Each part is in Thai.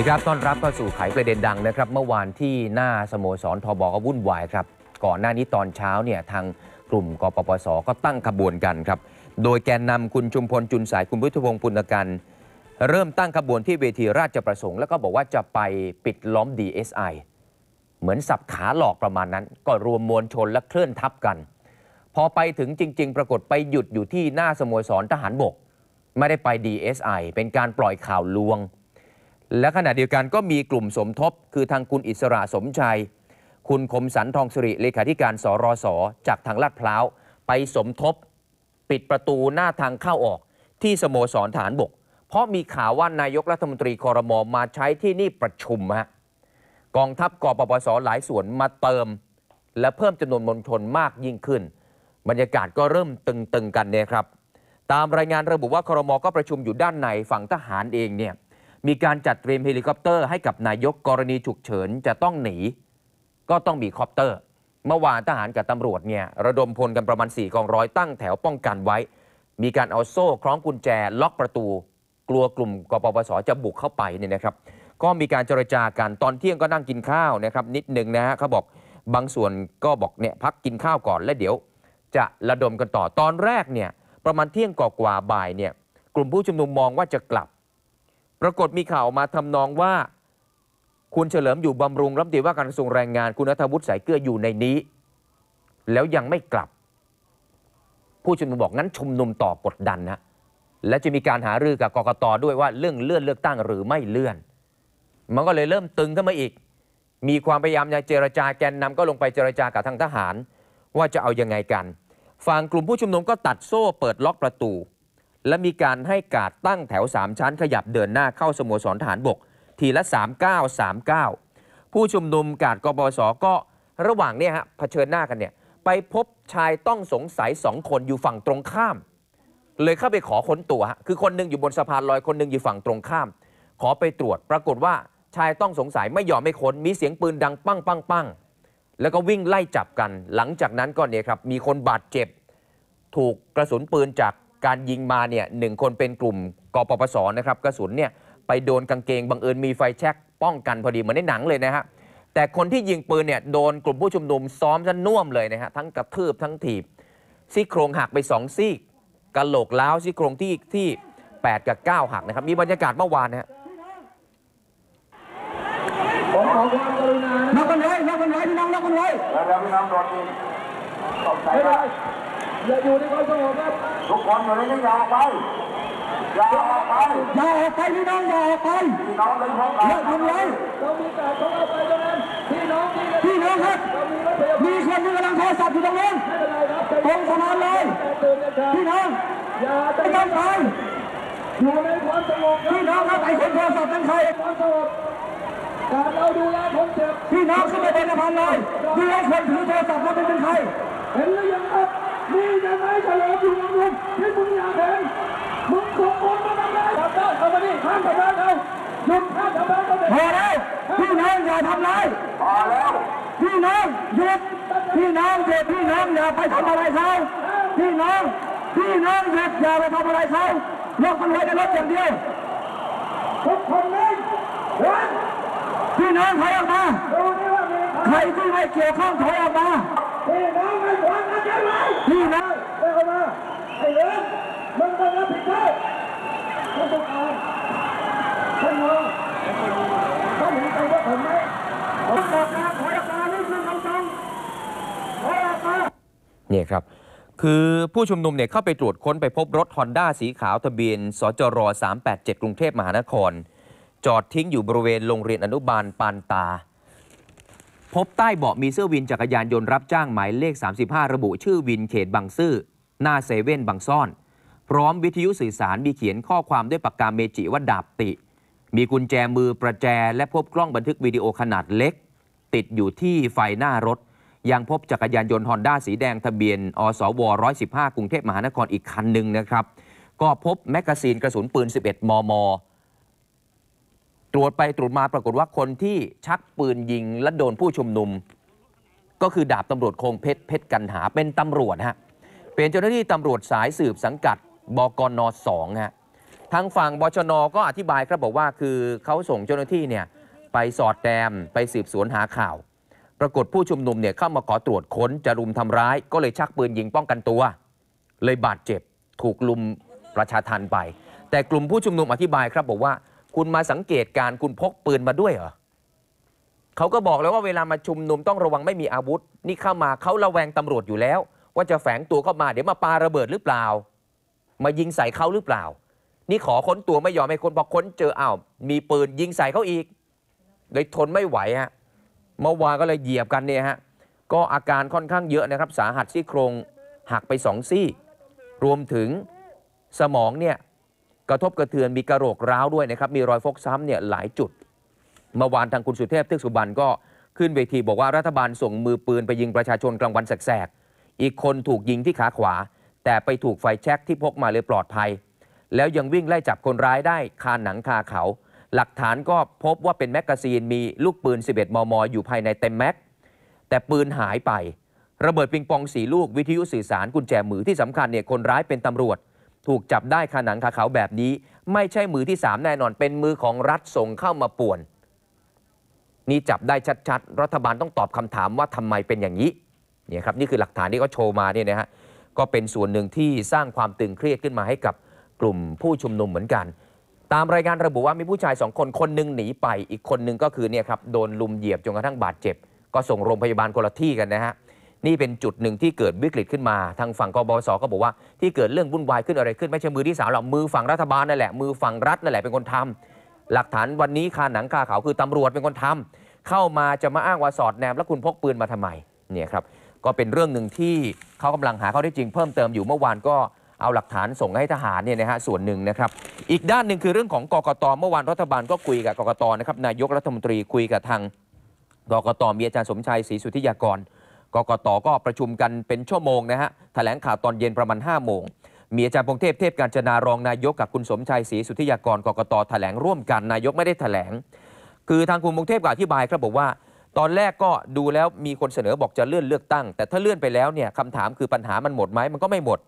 ดีครับ ต้อนรับเข้าสู่ไขประเด็นดังนะครับ เมื่อวานที่หน้าสโมสรทบก็วุ่นวายครับ ก่อนหน้านี้ตอนเช้าเนี่ยทางกลุ่มกปปส ก็ตั้งขบวนกันครับ โดยแกนนำคุณชุมพลจุนสายคุณพุทธพงศ์ปุณกัน เริ่มตั้งขบวนที่เวทีราชประสงค์ แล้วก็บอกว่าจะไปปิดล้อม DSI เหมือนสับขาหลอกประมาณนั้น ก็รวมมวลชนและเคลื่อนทับกัน พอไปถึงจริง ๆ ปรากฏไปหยุดอยู่ที่หน้าสโมสรทหารบก ไม่ได้ไป DSI เป็นการปล่อยข่าวลวง และขณะเดียวกันก็มีกลุ่มสมทบ คือทางคุณอิสระสมชัย คุณคมสันทองสิริเลขาธิการสรสจากทางลาดพร้าว ไปสมทบ ปิดประตูหน้าทางเข้าออก ที่สโมสรฐานบก เพราะมีข่าวว่านายกรัฐมนตรีคอรมอมาใช้ที่นี่ประชุมฮะกองทัพกปปสหลายส่วนมาเติม และเพิ่มจำนวนมวลชนมากยิ่งขึ้น บรรยากาศก็เริ่มตึงๆกันเนี่ยครับตามรายงานระบุว่าคอรมอก็ประชุมอยู่ด้านในฝั่งทหารเองเนี่ย มีการจัดเตรียมเฮลิคอปเตอร์ให้กับนายกกรณีฉุกเฉินจะต้องหนี ก็ต้องมีคอปเตอร์ เมื่อวานทหารกับตำรวจเนี่ยระดมพลกันประมาณ 4 กองร้อยตั้งแถวป้องกันไว้ มีการเอาโซ่คล้องกุญแจ ล็อกประตู กลัวกลุ่มกปปสจะบุกเข้าไปเนี่ยนะครับ ก็มีการเจรจากันตอนเที่ยงก็นั่งกินข้าวนะครับนิดหนึ่งนะฮะเขาบอกบางส่วนก็บอกเนี่ยพักกินข้าวก่อนแล้วเดี๋ยว จะระดมกันต่อตอนแรกเนี่ยประมาณเที่ยงกว่าบ่ายเนี่ยกลุ่มผู้ชุมนุมมองว่าจะกลับ ปรากฏมีข่าวมาทำนองว่า คุณเฉลิมอยู่บำรุงรัฐมนตรีว่าการกระทรวงแรงงาน คุณนัทวุฒิสายเกลืออยู่ในนี้ แล้วยังไม่กลับ ผู้ชุมนุมบอกงั้นชุมนุมต่อกดดันนะและจะมีการหารือกับกกตด้วยว่าเรื่องเลื่อนเลือกตั้งหรือไม่เลื่อน มันก็เลยเริ่มตึงขึ้นมาอีก มีความพยายามจะเจรจาแกนนำก็ลงไปเจรจากับทางทหาร ว่าจะเอายังไงกัน ฝั่งกลุ่มผู้ชุมนุมก็ตัดโซ่เปิดล็อกประตู และมีการให้การดตั้งแถว 3 ชั้นขยับเดินหน้าเข้าสโมสรทหารบก ทีละ 3939 ผู้ชุมนุมการกบสก็ระหว่างเนี่ยฮะเผชิญหน้ากันเนี่ยไปพบชายต้องสงสัยสองคนอยู่ฝั่งตรงข้าม เลยเข้าไปขอค้นตัวฮะคือคนหนึงอยู่บนสะพานลอยคนหนึงอยู่ฝั่งตรงข้าม ขอไปตรวจปรากฏว่าชายต้องสงสัยไม่ยอมไม่ค้นมีเสียงปืนดังปั้งปั้งปั้งแล้วก็วิ่งไล่จับกัน หลังจากนั้นก็เนี่ยครับมีคนบาดเจ็บ ถูกกระสุนปืนจาก การยิงมาเนี่ยหนึ่งคนเป็นกลุ่มกปปสนะครับกระสุนเนี่ยไปโดนกางเกงบังเอิญมีไฟแช็กป้องกันพอดีเหมือนในหนังเลยนะฮะแต่คนที่ยิงปืนเนี่ยโดนกลุ่มผู้ชุมนุมซ้อมซะน่วมเลยนะฮะทั้งกระทืบทั้งถีบซี่โครงหักไปสองซี่กระโหลกล้าวซี่โครงที่ที่ 8 กับ 9 หักนะครับ มีบรรยากาศเมื่อวานนะฮะผมขอความกรุณาล็อกกันไว้ล็อกกันไว้พี่น้องล็อกกันไว้แล้วเดี๋ยวพี่น้องโดนยิงตกใจไม่ว่าได้อย่าอยู่ในความสงบครับ ทุกคนอยู่ในนี้อย่าออกไปอย่าออกไปอย่าออกไปพี่น้องอย่าออกไปพี่น้องเลยพบกัเลิกนทำไรเรามีการของเราไปตรงนั้นพี่น้องที่ไม่พี่น้องครับเรามีรถพยาบาลมีคนที่กำลังโทรศัพท์อยู่ตรงนั้นไม่เป็นไรครับใจตรเย็งนสะพานเลยแต่ตื่นนะครับพี่น้องอย่าใจไม่ต้องไปอยู่ในความสงบครับพี่น้องครับไอ้คนโทรศัพท์เป็นใครความสงบการเราดูแลคนเจ็บพี่น้องขึ้นไปบนสะพานเลยดูไอ้คนถือโทรศัพท์นั้นเป็นใครเห็นหรือยังครับ นี่จะไม่เฉลิมอยู่กับมึงที่มึงอยากเห็นมึงสองคนมาทำไรทำได้เอามาดิห้ามทำร้ายเขาหยุดห้ามทำร้ายเขาเด็ดพอแล้วพี่น้องอย่าทำร้ายพอแล้วพี่น้องหยุดพี่น้องหยุดพี่น้องอย่าไปทำอะไรเขาพี่น้องพี่น้องหยุดอย่าไปทำอะไรเขาล็อกมันไว้ในรถอย่างเดียวทุกคนนี่วันพี่น้องถอยออกมาดูนี่ว่ามีใครที่ไม่เกี่ยวข้องถอยออกมาพี่น้องไม่ ควรกันใช่ไหมพี่น้องเร็วมาไอ้เรื่องมึงต้องรับผิดชอบท่านต้องการท่านรองท่านเห็นใจว่าผมไหมผมบอกนะถอยออกมานี่คือคำสั่งถอยออกมาเนี่ยครับคือผู้ชุมนุมเนี่ยเข้าไปตรวจค้นไปพบรถฮอนด้าสีขาวทะเบียน สจร 387 กรุงเทพมหานคร จอดทิ้งอยู่บริเวณโรงเรียนอนุบาลปานตา พบใต้เบาะมีเสื้อวินจักรยานยนต์รับจ้างหมายเลข 35 ระบุชื่อวินเขตบางซื่อ หน้าเซเว่นบางซ่อน พร้อมวิทยุสื่อสารมีเขียนข้อความด้วยปากกาเมจิว่าดาบติ มีกุญแจมือประแจ และพบกล้องบันทึกวิดีโอขนาดเล็ก ติดอยู่ที่ไฟหน้ารถ ยังพบจักรยานยนต์ฮอนด้าสีแดงทะเบียน อสว 115 กรุงเทพมหานครอีกคันหนึ่งนะครับ ก็พบแมกกาซีนกระสุนปืน 11 มม รวจไปตรวจมาปรากฏว่าคนที่ชักปืนยิงและโดนผู้ชุมนุม ก็คือดาบตำรวจคงเพชรเพชรกันหาเป็นตำรวจฮะเป็นเจ้าหน้าที่ตำรวจสายสืบสังกัดบกน2ฮะทางฝั่งบชนก็อธิบายครับบอกว่าคือเขาส่งเจ้าหน้าที่เนี่ยไปสอดแนมไปสืบสวนหาข่าว ปรากฏผู้ชุมนุมเนี่ยเข้ามาขอตรวจค้นจะรุมทำร้าย ก็เลยชักปืนยิงป้องกันตัว เลยบาดเจ็บถูกลุมประชาทันไป แต่กลุ่มผู้ชุมนุมอธิบายครับบอกว่า คุณมาสังเกตการ์คุณพกปืนมาด้วยเหรอเขาก็บอกแล้วว่าเวลามาชุมนุมต้องระวังไม่มีอาวุธ นี่เข้ามาเขาระแวงตำรวจอยู่แล้ว ว่าจะแฝงตัวเข้ามาเดี๋ยวมาปาระเบิดหรือเปล่า มายิงใส่เขาหรือเปล่า นี่ขอค้นตัวไม่ยอมให้คนพอค้นเจออ้าวมีปืนยิงใส่เขาอีกเลยทนไม่ไหวฮะเมื่อวานก็เลยเหยียบกันเนี่ยฮะก็อาการค่อนข้างเยอะนะครับ สาหัสซี่โครงหักไปสองซี่ รวมถึงสมองเนี่ย กระทบกระเทือนมีกระโหลกร้าวด้วยนะครับมีรอยฟกช้ำเนี่ยหลายจุดเมื่อวานทางคุณสุเทพเทือกสุบรรณก็ขึ้นเวทีบอกว่ารัฐบาลส่งมือปืนไปยิงประชาชนกลางวันแสกๆอีกคนถูกยิงที่ขาขวา แต่ไปถูกไฟแช็กที่พกมาเลยปลอดภัย แล้วยังวิ่งไล่จับคนร้ายได้คาหนังคาเขา หลักฐานก็พบว่าเป็นแมกกาซีนมีลูกปืน 11 มม อยู่ภายในเต็มแม็ก แต่ปืนหายไป ระเบิดปิงปองสีลูกวิทยุสื่อสารกุญแจมือที่สำคัญเนี่ยคนร้ายเป็นตำรวจ ถูกจับได้คาหนังคาเขาแบบนี้ ไม่ใช่มือที่ 3 แน่นอนเป็นมือของรัฐส่งเข้ามาป่วน นี่จับได้ชัดๆ รัฐบาลต้องตอบคำถามว่าทำไมเป็นอย่างนี้เนี่ยครับนี่คือหลักฐานที่เขาโชว์มาเนี่ยนะฮะก็เป็นส่วนหนึ่งที่สร้างความตึงเครียดขึ้นมาให้กับกลุ่มผู้ชุมนุมเหมือนกัน ตามรายงานระบุว่ามีผู้ชายสองคนคนหนึ่งหนีไป อีกคนหนึ่งก็คือเนี่ยครับโดนลุมเหยียบจนกระทั่งบาดเจ็บ ก็ส่งโรงพยาบาลคนละที่กันนะฮะ นี่เป็นจุดหนึ่งที่เกิดวิกฤตขึ้นมา ทางฝั่งกบสก็บอกว่าที่เกิดเรื่องวุ่นวายขึ้นอะไรขึ้นไม่ใช่มือที่สามหรอกมือฝั่งรัฐบาลนั่นแหละมือฝั่งรัฐนั่นแหละเป็นคนทำหลักฐานวันนี้คาหนังคาเขาคือตำรวจเป็นคนทำเข้ามาจะมาอ้างว่าสอดแนมแล้วคุณพกปืนมาทำไมเนี่ยครับก็เป็นเรื่องหนึ่งที่เขากำลังหาข้อเท็จจริงเพิ่มเติมอยู่เมื่อวานก็เอาหลักฐานส่งให้ทหารเนี่ยนะฮะส่วนหนึ่งนะครับ อีกด้านหนึ่งคือเรื่องของกกตเมื่อวานรัฐบาลก็คุยกับกกตนะครับนายกรัฐมนตรีคุยกับทางกกตมีอาจารย์สมชัยศรีสุทธิยากร กกตก็ประชุมกันเป็นชั่วโมงนะฮะแถลงข่าวตอนเย็นประมาณ5โมงมีอาจารย์พงเทพเทพการจนารองนายกกับคุณสมชัยศรีสุทธิยากรกกตแถลงร่วมกันนายกไม่ได้แถลง คือทางคุณพงเทพก็อธิบายครับบอกว่า ตอนแรกก็ดูแล้วมีคนเสนอบอกจะเลื่อนเลือกตั้ง แต่ถ้าเลื่อนไปแล้วเนี่ยคำถามคือปัญหามันหมดไหมมันก็ไม่หมด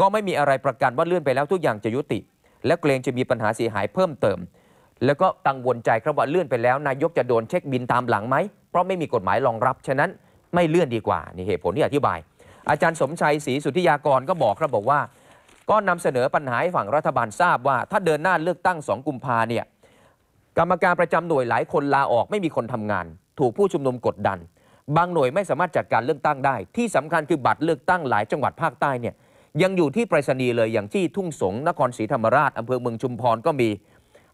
ก็ไม่มีอะไรประกันว่าเลื่อนไปแล้วทุกอย่างจะยุติ และเกรงจะมีปัญหาเสียหายเพิ่มเติม แล้วก็กังวลใจครับว่าเลื่อนไปแล้ว นายกจะโดนเช็คบินตามหลังไหมเพราะไม่มีกฎหมายรองรับฉะนั้น ไม่เลื่อนดีกว่านี่เหตุผลที่อธิบาย อาจารย์สมชัยศรีสุทธิยากรก็บอกครับบอกว่า ก็นำเสนอปัญหาให้ฝั่งรัฐบาลทราบว่า ถ้าเดินหน้าเลือกตั้ง2กุมภาเนี่ยกรรมการประจำหน่วยหลายคนลาออกไม่มีคนทำงาน ถูกผู้ชุมนุมกดดัน บางหน่วยไม่สามารถจัดการเลือกตั้งได้ ที่สำคัญคือบัตรเลือกตั้งหลายจังหวัดภาคใต้เนี่ยยังอยู่ที่ไปรษณีย์เลยอย่างที่ทุ่งสงนครศรีธรรมราชอำเภอเมืองชุมพรก็มี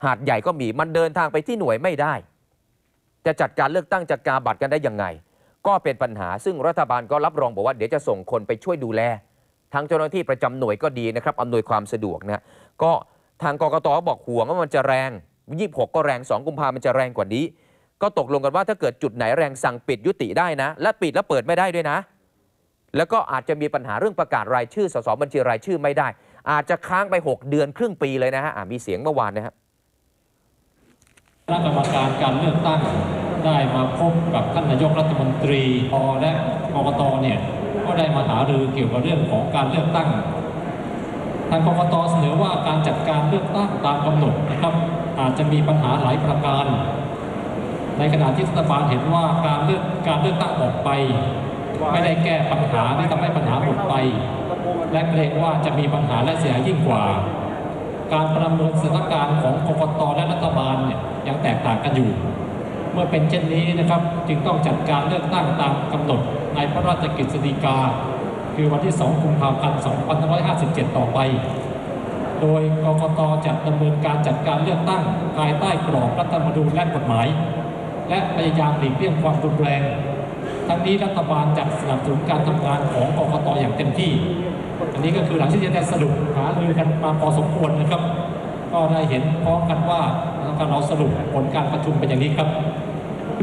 หาดใหญ่ก็มีมันเดินทางไปที่หน่วยไม่ได้ จะจัดการเลือกตั้งจัดการบัตรกันได้ยังไง ก็เป็นปัญหาซึ่งรัฐบาลก็รับรองบอกว่าเดี๋ยวจะส่งคนไปช่วยดูแลทางเจ้าหน้าที่ประจำหน่วยก็ดีนะครับอำนวยความสะดวกนะก็ทางกกตบอกห่วงว่ามันจะแรง26 ก็แรง 2 กุมภามันจะแรงกว่านี้ ก็ตกลงกันว่าถ้าเกิดจุดไหนแรงสั่งปิดยุติได้นะ และปิดแล้วเปิดไม่ได้ด้วยนะ แล้วก็อาจจะมีปัญหาเรื่องประกาศรายชื่อสสบัญชีรายชื่อไม่ได้ อาจจะค้างไป 6 เดือนครึ่งปีเลยนะฮะอะมีเสียงเมื่อวานนะครับคณะกรรมการการเลือกตั้ง ได้มาพบกับท่านนายกรัฐมนตรีพอและกกตเนี่ยก็ได้มาหารือเกี่ยวกับเรื่องของการเลือกตั้ง ทางกกตเสนอว่าการจัดการเลือกตั้งตามกำหนดนะครับ อาจจะมีปัญหาหลายประการ ในขณะที่รัฐบาลเห็นว่าการเลือกการเลือกตั้งออกไป ไม่ได้แก้ปัญหาที่ทำให้ปัญหาหมดไป และเกรงว่าจะมีปัญหาและเสียยยิ่งกว่า การประเมินสถานการณ์ของกกตและรัฐบาลเนี่ยยังแตกต่างกันอยู่ เมื่อเป็นเช่นนี้นะครับ จึงต้องจัดการเลือกตั้งตามกำหนดในพระราชกฤษฎีกา คือวันที่ 2 กุมภาพันธ์ 2557 ต่อไป โดยกกตจะดำเนินการจัดการเลือกตั้งภายใต้กรอบรัฐธรรมนูญและกฎหมาย และพยายามหลีกเลี่ยงความรุนแรง ทั้งนี้รัฐบาลจะสนับสนุนการทำงานของกกตอย่างเต็มที่ อันนี้ก็คือหลังที่จะได้สรุปหารือกันมาพอสมควรนะครับ ก็ได้เห็นพร้อมกันว่าเราสรุปผลการประชุมเป็นอย่างนี้ครับ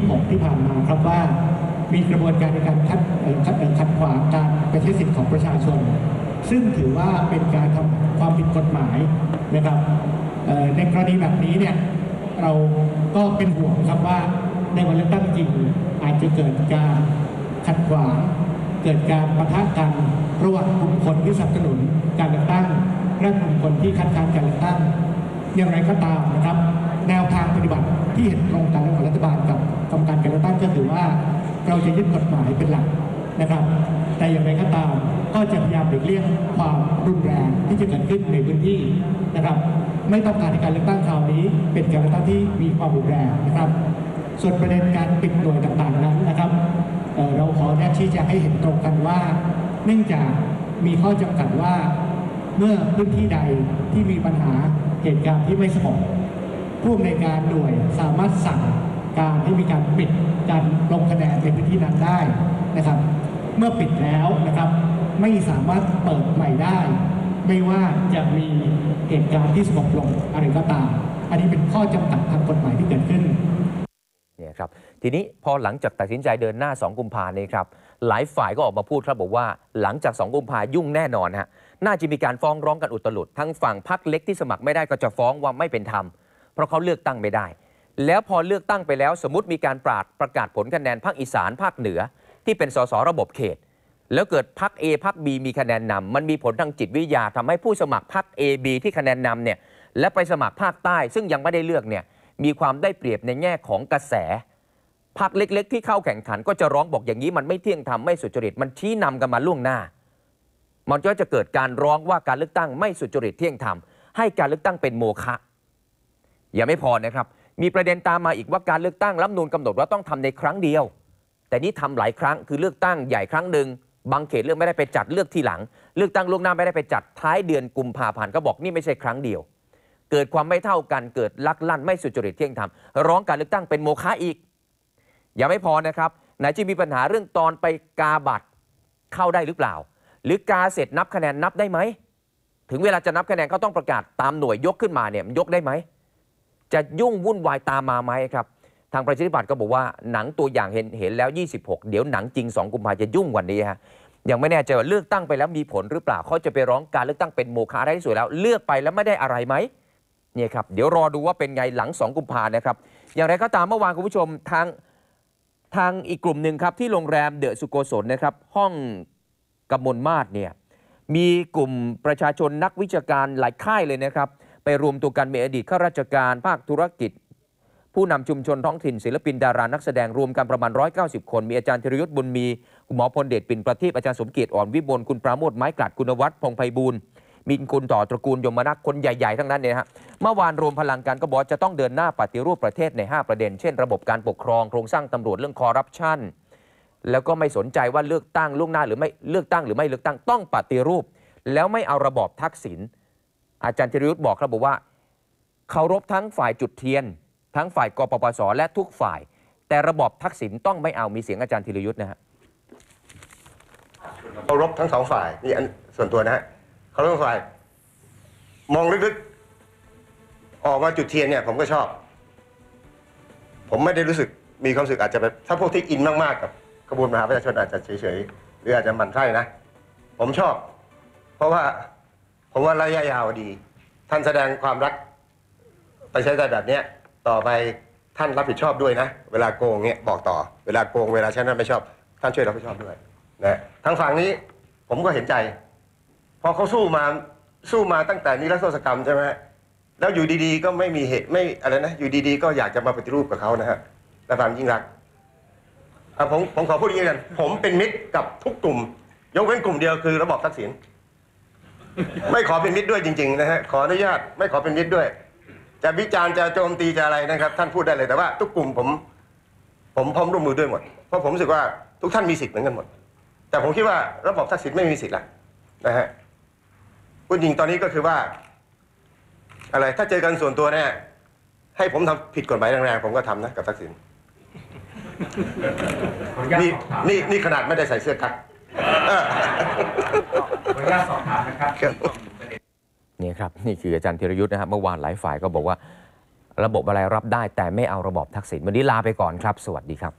ผมที่ผ่านมาครับว่า มีกระบวนการในการคัดเอ่อคัดขัดขวางการไปใช้สิทธิของประชาชน ซึ่งถือว่าเป็นการทำความผิดกฎหมายนะครับในกรณีแบบนี้เนี่ยเราก็เป็นห่วงครับว่าในวันเลือกตั้งจริงอาจจะเกิดการขัดขวางเกิดการประทะกันระหว่างกลุ่มคนที่สนับสนุนการเลือกตั้งและกลุ่มคนที่คัดค้านการเลือกตั้ง อย่างไรก็ตามนะครับ แนวทางปฏิบัติที่เห็นตรงกันระหว่างรัฐบาลกับ เราจะยึดกฎหมายเป็นหลักนะครับ แต่อย่างไรก็ตามก็จะพยายามหลีกเลี่ยงความรุนแรงที่จะเกิดขึ้นในพื้นที่นะครับ ไม่ต้องการให้การเลือกตั้งคราวนี้ เป็นการเลือกตั้งที่มีความรุนแรงนะครับ ส่วนประเด็นการปิดหน่วยต่างๆนั้นนะครับเเราขอแนะชี้แจงให้เห็นตรงกันว่า เนื่องจากมีข้อจำกัดว่าเมื่อพื้นที่ใดที่มีปัญหาเหตุการณ์ที่ไม่สงบผู้อำนวยการหน่วยสามารถสั่ง การให้มีการปิดการลงคะแนนในพื้นที่นั้นได้นะครับ เมื่อปิดแล้วนะครับ ไม่สามารถเปิดใหม่ได้ ไม่ว่าจะมีเหตุการณ์ที่สงบลงอะไรก็ตาม อันนี้เป็นข้อจำกัดทางกฎหมายที่เกิดขึ้นเนี่ยครับทีนี้พอหลังจากตัดสินใจเดินหน้า 2 กุมภาเนี่ยครับหลายฝ่ายก็ออกมาพูดครับบอกว่าหลังจาก 2 กุมภายุ่งแน่นอนฮะน่าจะมีการฟ้องร้องกันอุตลุดทั้งฝั่งพรรคเล็กที่สมัครไม่ได้ก็จะฟ้องว่าไม่เป็นธรรมเพราะเขาเลือกตั้งไม่ได้ แล้วพอเลือกตั้งไปแล้วสมมติมีการปราดประกาศผลคะแนนภาคอีสานภาคเหนือ ที่เป็นสสระบบเขต แล้วเกิดพรรค A พรรค B มีคะแนนนำมันมีผลทางจิตวิทยาทำให้ผู้สมัครพรรค A B ที่คะแนนนำเนี่ยและไปสมัครภาคใต้ ซึ่งยังไม่ได้เลือกเนี่ยมีความได้เปรียบในแง่ของกระแสพรรคเล็ก ๆ ที่เข้าแข่งขัน ก็จะร้องบอกอย่างนี้มันไม่เที่ยงธรรมไม่สุจริตมันชี้นำกันมาล่วงหน้า มันก็จะเกิดการร้องว่าการเลือกตั้งไม่สุจริตเที่ยงธรรมให้การเลือกตั้งเป็นโมฆะยังไม่พอนะครับ มีประเด็นตามมาอีกว่าการเลือกตั้งรัฐนูนกำหนดว่าต้องทำในครั้งเดียว แต่นี่ทำหลายครั้งคือเลือกตั้งใหญ่ครั้งหนึ่งบางเขตเลือกไม่ได้ไปจัดเลือกทีหลัง เลือกตั้งล่วงหน้าไม่ได้ไปจัดท้ายเดือนกุมภาพันธ์ก็บอกนี่ไม่ใช่ครั้งเดียว เกิดความไม่เท่ากันเกิดลักลั่นไม่สุจริตเที่ยงธรรมร้องการเลือกตั้งเป็นโมฆะอีกยังไม่พอนะครับไหนจะมีปัญหาเรื่องตอนไปกาบัตรเข้าได้หรือเปล่า หรือกาเสร็จนับคะแนนนับได้ไหมถึงเวลาจะนับคะแนนก็ต้องประกาศตามหน่วยยกขึ้นมาเนี่ยมันยกได้ไหม จะยุ่งวุ่นวายตามมาไหมครับ ทางประชาธิปัตย์ก็บอกว่าหนังตัวอย่างเห็นเห็นแล้ว 26 เดี๋ยวหนังจริง 2 กุมภาจะยุ่งกวันนี้ฮะยังไม่แน่ใจว่าเลือกตั้งไปแล้วมีผลหรือเปล่าเขาจะไปร้องการเลือกตั้งเป็นโมฆะได้ที่สุดแล้ว เลือกไปแล้วไม่ได้อะไรไหมเนี่ยครับเดี๋ยวรอดูว่าเป็นไงหลัง 2 กุมภานะครับ อย่างไรก็ตามเมื่อวานคุณผู้ชมทางทางอีกกลุ่มหนึ่งครับที่โรงแรมเดอะสุโกศลนะครับห้องกำมลมาศเนี่ยมีกลุ่มประชาชนนักวิชาการหลายค่ายเลยนะครับ ไปรวมตัวกันมีอดีตข้าราชการภาคธุรกิจ ผู้นำชุมชนท้องถิ่นศิลปินดารานักแสดงรวมกันประมาณ 190 คน มีอาจารย์ธีรยุทธ์บุญมีคุณหมอพลเดชปิ่นประทีปอาจารย์สมเกียรติอ่อนวิบลคุณปราโมทไม้กลัดคุณวัฒน์พงไพบูลมีคุณต่อตระกูลยมนักคนใหญ่ๆ ทั้งนั้นเนี่ยฮะเมื่อวานรวมพลังกันก็บอกจะต้องเดินหน้าปฏิรูปประเทศใน 5 ประเด็น เช่นระบบการปกครองโครงสร้างตำรวจเรื่องคอร์รัปชันแล้วก็ไม่สนใจว่าเลือกตั้งล่วงหน้าหรือไม่เลือกตั้งหรือไม่เลือกตั้งต้องปฏิรูป แล้วไม่เอาระบอบทักษิณ อาจารย์ธีรยุทธ์บอกครับบอกว่าเคารพทั้งฝ่ายจุดเทียน ทั้งฝ่ายกปปส และทุกฝ่าย แต่ระบอบทักษิณต้องไม่เอามีเสียงอาจารย์ธีรยุทธ์นะฮะเคารพทั้งสองฝ่ายนี่อันส่วนตัวนะฮะเคารพทั้งฝ่าย มองลึกๆ ออกมาจุดเทียนเนี่ย ผมก็ชอบ ผมไม่ได้รู้สึกมีความรู้สึกอาจจะแบบถ้าพวกที่อินมากๆกับขบวนมหาประชาชนอาจจะเฉยๆหรืออาจจะหมันไส้นะ ผมชอบ เพราะว่า ผมว่าระยะยาวดี ท่านแสดงความรัก ไปใช้ได้แบบเนี้ยต่อไปท่านรับผิดชอบด้วยนะ เวลาโกงเนี้ยบอกต่อเวลาโกงเวลาใช้นั้นไม่ชอบ ท่านช่วยรับผิดชอบด้วยนะทางฝั่งนี้ผมก็เห็นใจ พอเขาสู้มาสู้มาตั้งแต่นิรโทษกรรมใช่ไหมแล้วอยู่ดีๆ ก็ไม่มีเหตุไม่อะไรนะอยู่ดีๆ ก็อยากจะมาปฏิรูปกับเขานะฮะรัฐบาลยิ่งรักผมผมขอพูดอย่างนี้กันผมเป็นมิตรกับทุกกลุ่ม ยกเว้นกลุ่มเดียวคือระบอบทักษิณ ไม่ขอเป็นมิตรด้วยจริง ๆ นะฮะขออนุญาตไม่ขอเป็นมิตรด้วย จะวิจารณ์จะโจมตีจะอะไรนะครับ ท่านพูดได้เลยแต่ว่า ทุกกลุ่มผม ผมพร้อมร่วมมือด้วยหมด เพราะผมรู้สึกว่าทุกท่านมีสิทธิ์เหมือนกันหมด แต่ผมคิดว่าระบอบทักษิณไม่มีสิทธิ์ละนะฮะพูดจริงตอนนี้ก็คือว่า อะไรถ้าเจอกันส่วนตัวเนี่ยให้ผมทำผิดกฎหมายแรงๆผมก็ทำนะกับทักษิณนี่นี่นี่ขนาดไม่ได้ใส่เสื้อกั๊ก เออขออนุญาตสอบถามนะครับนี่ครับ นี่คืออาจารย์ธีรยุทธ์นะครับเมื่อวานหลายฝ่ายก็บอกว่า ระบบอะไรรับได้แต่ไม่เอาระบบทักษิณวันนี้ลาไปก่อนครับ สวัสดีครับ